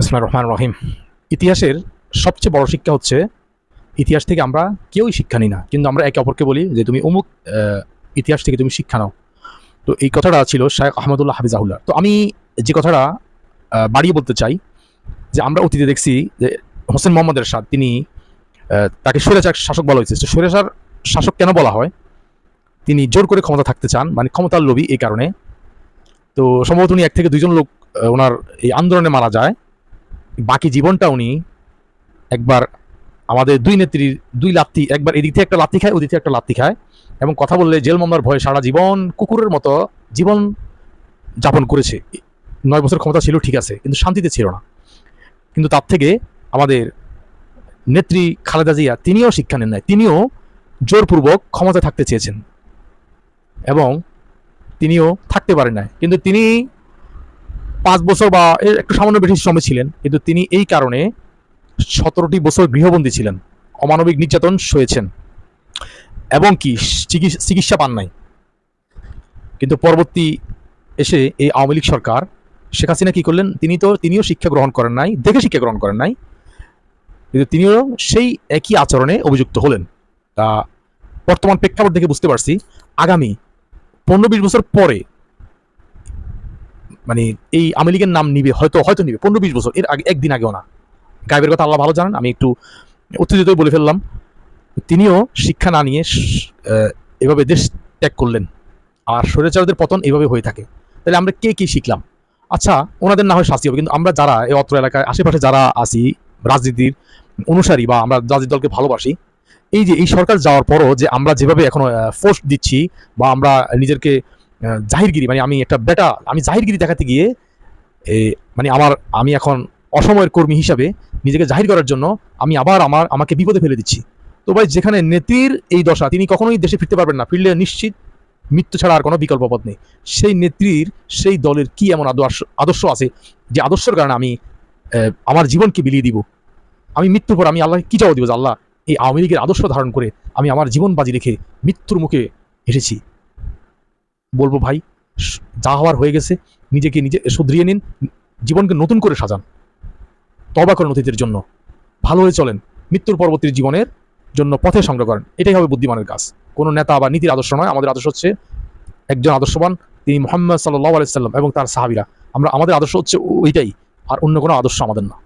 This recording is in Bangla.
ইসলাম রহমান রহিম। ইতিহাসের সবচেয়ে বড় শিক্ষা হচ্ছে, ইতিহাস থেকে আমরা কেউই শিক্ষা নিই না, কিন্তু আমরা একে অপরকে বলি যে তুমি অমুক ইতিহাস থেকে তুমি শিক্ষা নাও। তো এই কথাটা ছিল শায়েখ আহমদুল্লাহ হাফিজাহুল্লাহ। তো আমি যে কথাটা বাড়িয়ে বলতে চাই, যে আমরা অতীতে দেখছি যে হোসেন মোহাম্মদ এরশাদ, তিনি তাকে স্বৈরাচার শাসক বলা হয়েছে। তো স্বৈরাচার শাসক কেন বলা হয়? তিনি জোর করে ক্ষমতা থাকতে চান মানে ক্ষমতার লোভী এই কারণে। তো সম্ভবত উনি এক থেকে দুইজন লোক ওনার এই আন্দোলনে মারা যায়। বাকি জীবনটা উনি একবার আমাদের দুই নেত্রীর দুই লাত্তি, একবার এদিক থেকে একটা লাত্তি খায়, ওদিক থেকে একটা লাত্তি খায় এবং কথা বললে জেল মামলার ভয়ে সারা জীবন কুকুরের মতো জীবন যাপন করেছে। নয় বছর ক্ষমতা ছিল, ঠিক আছে, কিন্তু শান্তিতে ছিল না। কিন্তু তার থেকে আমাদের নেত্রী খালেদা জিয়া, তিনিও শিক্ষা নেন নাই, তিনিও জোরপূর্বক ক্ষমতায় থাকতে চেয়েছেন এবং তিনিও থাকতে পারেন নাই। কিন্তু তিনি পাঁচ বছর বা এর একটু সামান্য বেশি সময় ছিলেন, কিন্তু তিনি এই কারণে সতেরোটি বছর গৃহবন্দী ছিলেন, অমানবিক নির্যাতন সয়েছেন এবং কি চিকিৎসা চিকিৎসা পান নাই। কিন্তু পরবর্তী এসে এই আওয়ামী লীগ সরকার, শেখ হাসিনা কী করলেন? তিনি তো, তিনিও শিক্ষা গ্রহণ করেন নাই, দেখে শিক্ষা গ্রহণ করেন নাই, কিন্তু তিনিও সেই একই আচরণে অভিযুক্ত হলেন। তা বর্তমান প্রেক্ষাপট দেখে বুঝতে পারছি, আগামী পনেরো বিশ বছর পরে মানে এই আওয়ামী লীগের নাম নিবে হয়তো হয়তো নিবে পনেরো বিশ বছর এর আগে একদিন আগেও না। গায়েবের কথা আল্লাহ ভালো জানেন আমি একটু উত্তেজিত বলে ফেললাম। তিনিও শিক্ষা না নিয়ে এভাবে দেশ ত্যাগ করলেন। আর স্বৈরাচারদের পতন এভাবে হয়ে থাকে। তাহলে আমরা কে কি শিখলাম? আচ্ছা ওনাদের না হয় শাস্তি হবে কিন্তু আমরা যারা এই অত্র এলাকায় আশেপাশে যারা আছি রাজনীতির অনুসারী বা আমরা রাজনীতি দলকে ভালোবাসি এই যে এই সরকার যাওয়ার পরও যে আমরা যেভাবে এখনও ফোর্স দিচ্ছি বা আমরা আহ, জাহিরগিরি মানে আমি একটা বেটা, আমি জাহিরগিরি দেখাতে গিয়ে মানে আমার, আমি এখন অসময়ের কর্মী হিসাবে নিজেকে জাহির করার জন্য আমি আবার আমার, আমাকে বিপদে ফেলে দিচ্ছি। তো ভাই, যেখানে নেত্রীর এই দশা, তিনি কখনোই দেশে ফিরতে পারবেন না। ফিরলে নিশ্চিত মৃত্যু ছাড়া আর কোনো বিকল্প পথ নেই। সেই নেত্রীর, সেই দলের কি এমন আদর্শ আদর্শ আছে যে আদর্শের কারণে আমি আমার জীবনকে বিলিয়ে দিব? আমি মৃত্যুর পর আমি আল্লাহকে কি জবাব দিব যে আল্লাহ, এই আওয়ামী লীগের আদর্শ ধারণ করে আমি আমার জীবন বাজি রেখে মৃত্যুর মুখে এসেছি? বলব, ভাই যা হওয়ার হয়ে গেছে, নিজেকে নিজে শুধরিয়ে নিন, জীবনকে নতুন করে সাজান, তবা করেন অতীতের জন্য, ভালো হয়ে চলেন, মৃত্যুর পরবর্তী জীবনের জন্য পথে সংগ্রহ করেন। এটাই হবে বুদ্ধিমানের কাজ। কোনো নেতা বা নীতির আদর্শ নয়, আমাদের আদর্শ হচ্ছে একজন আদর্শবান, তিনি মোহাম্মদ সাল্লাহ আলাইসাল্লাম এবং তার সাহাবিরা। আমরা, আমাদের আদর্শ হচ্ছে ওইটাই, আর অন্য কোনো আদর্শ আমাদের না।